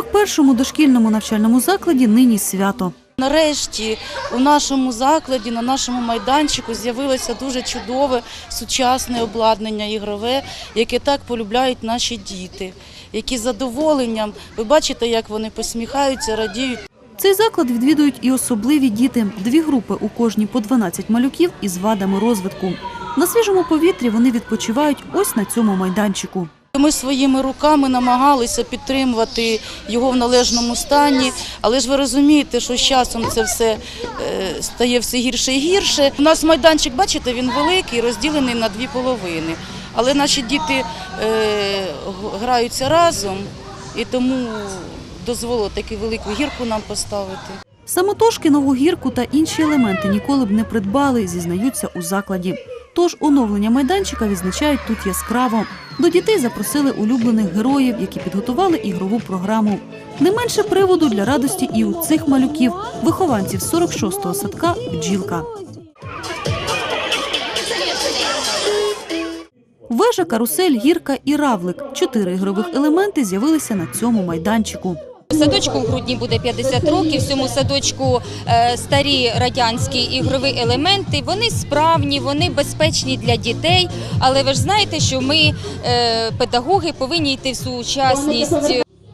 першому дошкільному навчальному закладі нині свято. Нарешті у нашому закладі, на нашому майданчику з'явилося дуже чудове сучасне обладнання ігрове, яке так полюбляють наші діти, які з задоволенням, ви бачите, як вони посміхаються, радіють. Цей заклад відвідують і особливі діти. Дві групи у кожній по 12 малюків із вадами розвитку. На свіжому повітрі вони відпочивають ось на цьому майданчику. Ми своїми руками намагалися підтримувати його в належному стані, але ж ви розумієте, що з часом це все е, стає все гірше і гірше. У нас майданчик, бачите, він великий, розділений на дві половини. Але наші діти е, граються разом і тому дозволило таку велику гірку нам поставити. Самотужки нову гірку та інші елементи ніколи б не придбали, зізнаються у закладі. Тож оновлення майданчика відзначають тут яскраво. До дітей запросили улюблених героїв, які підготували ігрову програму. Не менше приводу для радості і у цих малюків, вихованців 46-го садка «Бджілка». Вежа, карусель, гірка і равлик – чотири ігрових елементи з'явилися на цьому майданчику. Садочку в грудні буде 50 років. В цьому садочку е, старі радянські ігрові елементи. Вони справні, вони безпечні для дітей. Але ви ж знаєте, що ми, е, педагоги, повинні йти в сучасність.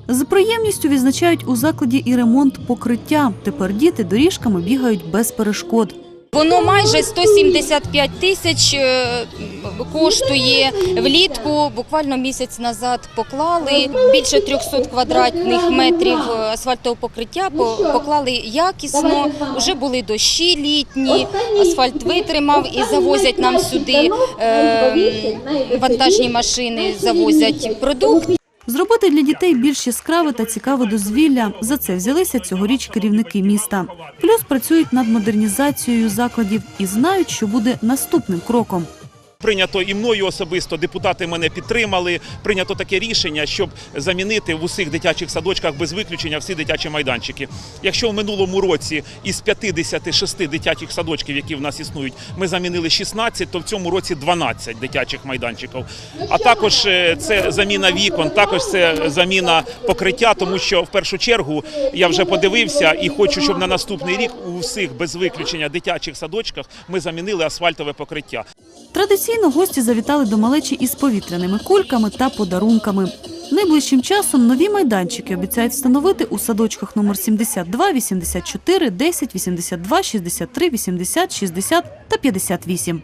З приємністю відзначають у закладі і ремонт покриття. Тепер діти доріжками бігають без перешкод. Воно майже 175 тисяч е, коштує влітку. Буквально місяць назад поклали більше 300 квадратних метрів асфальтового покриття. по- Поклали якісно. Вже були дощі літні, асфальт витримав і завозять нам сюди е, вантажні машини, завозять продукт. Зробити для дітей більш яскраве та цікаве дозвілля. За це взялися цьогоріч керівники міста. Плюс працюють над модернізацією закладів і знають, що буде наступним кроком. Прийнято і мною особисто, депутати мене підтримали. Прийнято таке рішення, щоб замінити в усіх дитячих садочках без виключення всі дитячі майданчики. Якщо в минулому році із 56 дитячих садочків, які в нас існують, ми замінили 16, то в цьому році 12 дитячих майданчиків. А також е, це заміна вікон, також це заміна покриття, тому що в першу чергу я вже подивився і хочу, щоб на наступний рік у всіх без виключення дитячих садочках ми замінили асфальтове покриття. Традиційно гості завітали до малечі із повітряними кульками та подарунками. Найближчим часом нові майданчики обіцяють встановити у садочках номер 72, 84, 10, 82, 63, 80, 60 та 58.